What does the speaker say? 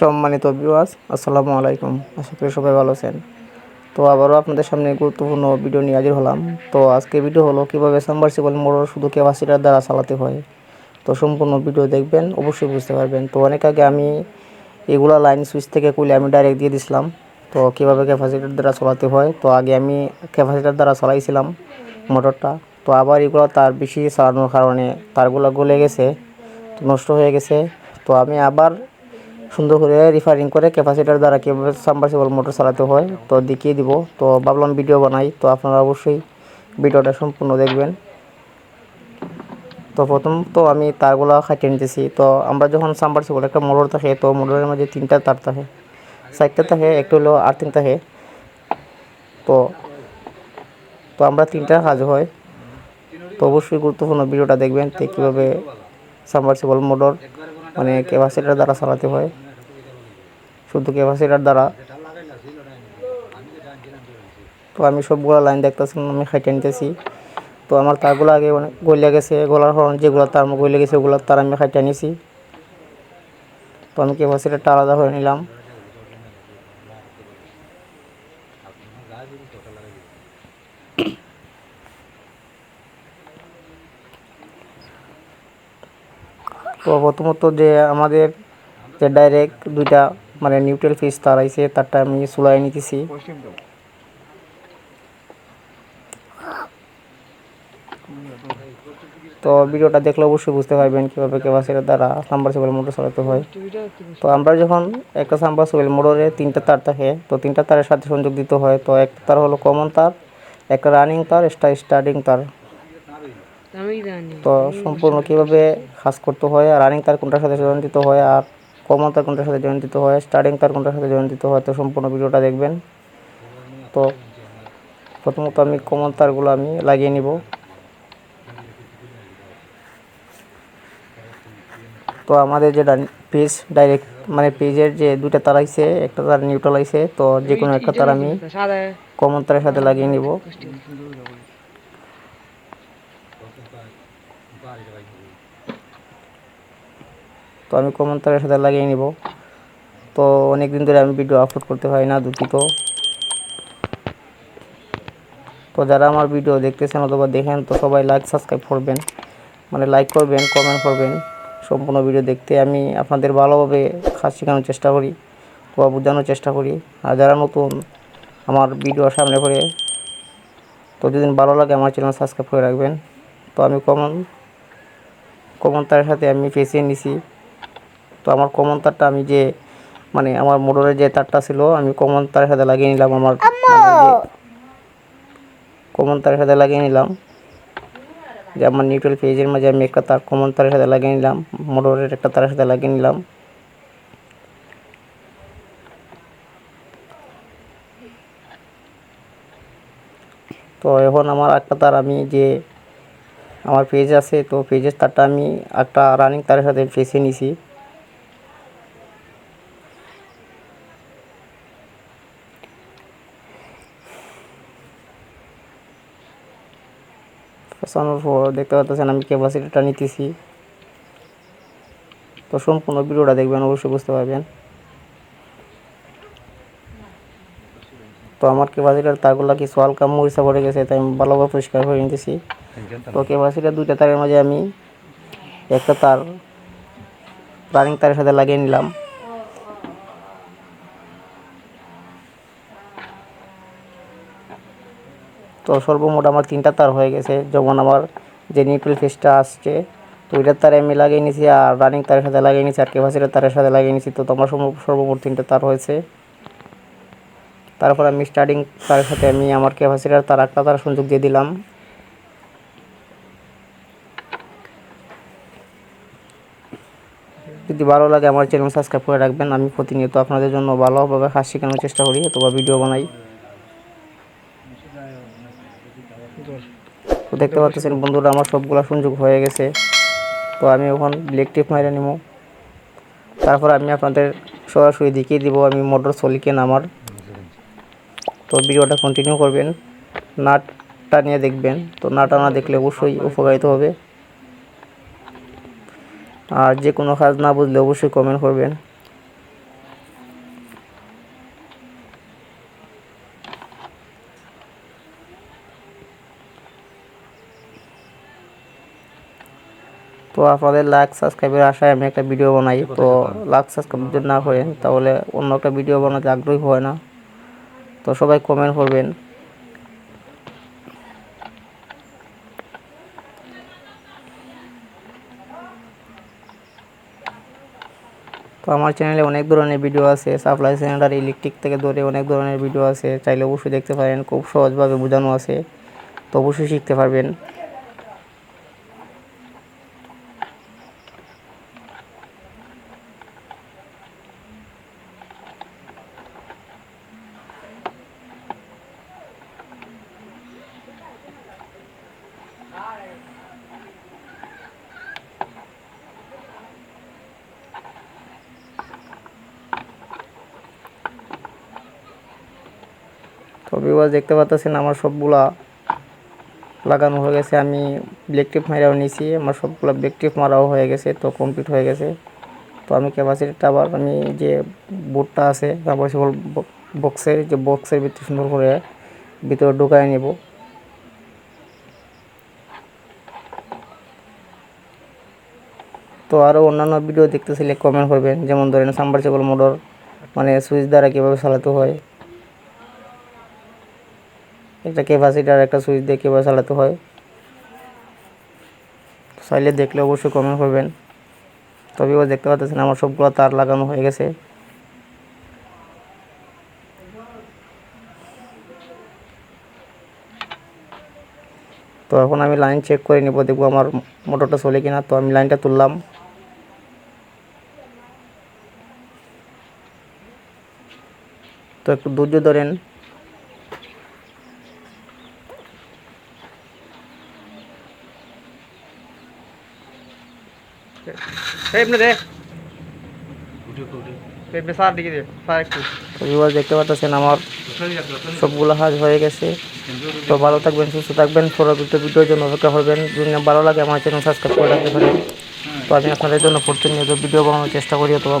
সম্মানিত ভিউয়ার্স আসসালামু আলাইকুম। আশা করি সবাই ভালো আছেন। তো আবারও আপনাদের সামনে গুরুত্বপূর্ণ ভিডিও নিয়ে হাজির হলাম। তো আজকে ভিডিও হলো কীভাবে সাবমার্সিবল মোটর শুধু ক্যাপাসিটার দ্বারা চালাতে হয়। তো সম্পূর্ণ ভিডিও দেখবেন, অবশ্যই বুঝতে পারবেন। তো অনেক আগে আমি এগুলা লাইন সুইচ থেকে খুলে আমি ডাইরেক্ট দিয়ে দিছিলাম। তো কীভাবে ক্যাপাসিটার দ্বারা চালাতে হয়? তো আগে আমি ক্যাপাসিটার দ্বারা চালাইছিলাম মোটরটা। তো আবার এগুলো তার বেশি চালানোর কারণে তারগুলো গলে গেছে, নষ্ট হয়ে গেছে। তো আমি আবার সুন্দর করে রিফারিং করে ক্যাপাসিটার দ্বারা কীভাবে সাবমার্সিবল মোটর চালাতে হয়, তো দেখিয়ে দিব। তো ভাবলাম ভিডিও বানাই, তো আপনারা অবশ্যই ভিডিওটা সম্পূর্ণ দেখবেন। তো প্রথম তো আমি তারগুলো খাটিয়ে নিতেছি। তো আমরা যখন সাবমার্সিবল একটা মোটর থাকে, তো মোটরের মধ্যে তিনটা তার থাকে। চারটা থাকে, একটা হলো আর তিন থাকে। তো তো আমরা তিনটা কাজ হয়। তো অবশ্যই গুরুত্বপূর্ণ ভিডিওটা দেখবেন, তো কীভাবে সাবমার্সিবল মোটর মানে ক্যাপাসিটার দ্বারা চালাতে হয়। শুধু ক্যাপাসিটার দ্বারা। তো আমি সবগুলো লাইন দেখতেছি, আমি খাইটে নিতেছি। তো আমার তারগুলো আগে অনেক গলে গেছে, গলার হরণ যেগুলো তার গলে গেছে, ওগুলো তার আমি খাইটে নিছি। তো আমি ক্যাপাসিটারটা আলাদা করে নিলাম তো প্রথমত যে আমাদের যে ডাইরেক্ট দুইটা মানে নিউট্রাল ফিস তার আইছে তারটা আমি চুলাই নিতেছি। তো ভিডিওটা দেখলে অবশ্যই বুঝতে পারবেন কীভাবে ক্যাপাসিটার দ্বারা সাম্বার সাম্বারসিবল মোটর চালাতে হয়। তো আমরা যখন একটা সাম্বারসিবল মোটরে তিনটা তার থাকে, তো তিনটা তারের সাথে সংযোগ দিতে হয়। তো একটা তার হলো কমন তার, একটা রানিং তার, একটা স্টার্টিং তার। তো সম্পূর্ণ কীভাবে কাজ করতে হয় আর রানিং তার কোনটার সাথে জয়েন দিতে হয় আর কমন তার কোনটার সাথে জয়েন দিতে হয় স্টার্টিং তার কোনটার সাথে জয়েন দিতে হয় তো সম্পূর্ণ ভিডিওটা দেখবেন। তো প্রথমত আমি কমন তারগুলো আমি লাগিয়ে নিব। তো আমাদের যে পেজ ডাইরেক্ট মানে পেজের যে দুইটা তার আইছে একটা তার নিউট্রাল আইছে তো যে কোনো একটা তার আমি কমন তারের সাথে লাগিয়ে নিব। তো আমি কমন তারের সাথে লাগিয়ে নিব। তো অনেক দিন ধরে আমি ভিডিও আপলোড করতে পারি না দুঃখিত তো যারা আমার ভিডিও দেখতেছেন অথবা দেখেন, তো সবাই লাইক সাবস্ক্রাইব করবেন। মানে লাইক করবেন কমেন্ট করবেন। সম্পূর্ণ ভিডিও দেখতে আমি আপনাদের ভালোভাবে খাস শেখানোর চেষ্টা করি বা বোঝানোর চেষ্টা করি। আর যারা নতুন আমার ভিডিও সামনে করে তো যদি ভালো লাগে, আমার চ্যানেল সাবস্ক্রাইব করে রাখবেন। তো আমি কমন কমন তারের সাথে আমি ফেসিয়ে নিছি। তো আমার কমন তারটা আমি যে মানে আমার মোটরের যে তারটা ছিল আমি কমন তারের সাথে লাগিয়ে নিলাম আমার কমন তারের সাথে লাগিয়ে নিলাম। যে আমার নিউট্রাল পেজের মাঝে আমি একটা তার কমন তারের সাথে লাগিয়ে নিলাম মোটরের একটা তারের সাথে লাগিয়ে নিলাম। তো এখন আমার একটা তার আমি যে আমার পেজ আছে, তো পেজের তারটা আমি একটা রানিং তারের সাথে ফেসে নিছি। দেখতে পাচ্ছেন আমি ক্যাপাসিটিটা নিতেছি। তো সম্পূর্ণ ভিডিওটা দেখবেন, অবশ্যই বুঝতে পারবেন। তো আমার ক্যাপাসিটার তারগুলো কিছু হালকা মরিচা পড়ে গেছে, তাই আমি ভালোভাবে পরিষ্কার করে নিতেছি। তো ক্যাপাসিটার দুইটা তারের মাঝে আমি একটা তার রানিং তারের সাথে লাগিয়ে নিলাম। তো সর্বমোট আমার তিনটা তার হয়ে গেছে, যেমন আমার যে নিউট্রাল ফেসটা আসছে, তো ওইটার তারে আমি লাগিয়ে নিয়েছি আর রানিং তারের সাথে লাগিয়ে নিয়েছি আর ক্যাপাসিটার তারের সাথে লাগিয়ে নিয়েছি, তো তোমার সর্ব- সর্বমোট তিনটা তার হয়েছে। তারপর আমি স্টার্টিং তারের সাথে আমি আমার ক্যাপাসিটার তার একটা তার সংযোগ দিয়ে দিলাম। যদি ভালো লাগে আমার চ্যানেল সাবস্ক্রাইব করে রাখবেন। আমি প্রতিনিয়ত আপনাদের জন্য ভালোভাবে কাজ শেখানোর চেষ্টা করি, অথবা ভিডিও বানাই। তো দেখতে পাচ্ছেন বন্ধুরা, আমার সবগুলো সংযোগ হয়ে গেছে। তো আমি এখন ব্লেক টিপ মাইরে নিব। তারপর আমি আপনাদের সরাসরি দেখিয়ে দিব, আমি মোটর সলিকেন আমার। তো ভিডিওটা কন্টিনিউ করবেন। নাটটা নিয়ে দেখবেন। তো না দেখলে অবশ্যই উপকারিত হবে। আর যে কোনো কাজ না বুঝলে অবশ্যই কমেন্ট করবেন। তো আপনাদের লাইক সাবস্ক্রাইবের আশায় আমি একটা ভিডিও বানাই। তো লাইক সাবস্ক্রাইব যদি না করেন তাহলে অন্য একটা ভিডিও বানাতে আগ্রহী হয় না। তো সবাই কমেন্ট করবেন। তো আমার চ্যানেলে অনেক ধরনের ভিডিও আছে সাপ্লাই সিলিন্ডার ইলেকট্রিক থেকে ধরে অনেক ধরনের ভিডিও আছে, চাইলে অবশ্যই দেখতে পারেন, খুব সহজভাবে বোঝানো আছে, তো অবশ্যই শিখতে পারবেন। বিবাস দেখতে পাচ্ছেন আমার সবগুলা লাগানো হয়ে গেছে। আমি ব্লেক টিপ মারাও নিয়েছি আমার সবগুলা ব্লেক টিপ মারাও হয়ে গেছে, তো কমপ্লিট হয়ে গেছে। তো আমি ক্যাপাসিটিটা আবার আমি যে বোর্ডটা আছে তারপর বক্সের যে বক্সের ভিতরে সুন্দর করে ভিতরে ঢুকায় নেব। তো আরও অন্যান্য ভিডিও দেখতে চাইলে কমেন্ট করবেন। যেমন ধরেন সাম্বারসেবল মোটর মানে সুইচ দ্বারা কীভাবে চালাতে হয়। একটা ক্যাপাসিটার একটা সুইচ দিয়ে কীভাবে চালাতে হয়? চাইলে দেখলে অবশ্যই কমেন্ট করবেন। তবে এবার দেখতে পাচ্ছেন আমার সবগুলো তার লাগানো হয়ে গেছে। তো এখন আমি লাইন চেক করে নেব, দেখব আমার মোটরটা চলে কিনা। তো আমি লাইনটা তুললাম। তো একটু ধৈর্য ধরেন। দেখতে পাচ্ছেন আমার সবগুলো হাজ হয়ে গেছে। তো ভালো থাকবেন সুস্থ থাকবেন। পরবর্তী ভিডিওর জন্য অপেক্ষা করবেন। যদি ভালো লাগে আমার চ্যানেল সাবস্ক্রাইব করে রাখতে পারেন তো আমি আপনাদের জন্য প্রতিনিয়ত ভিডিও বানানোর চেষ্টা করি অথবা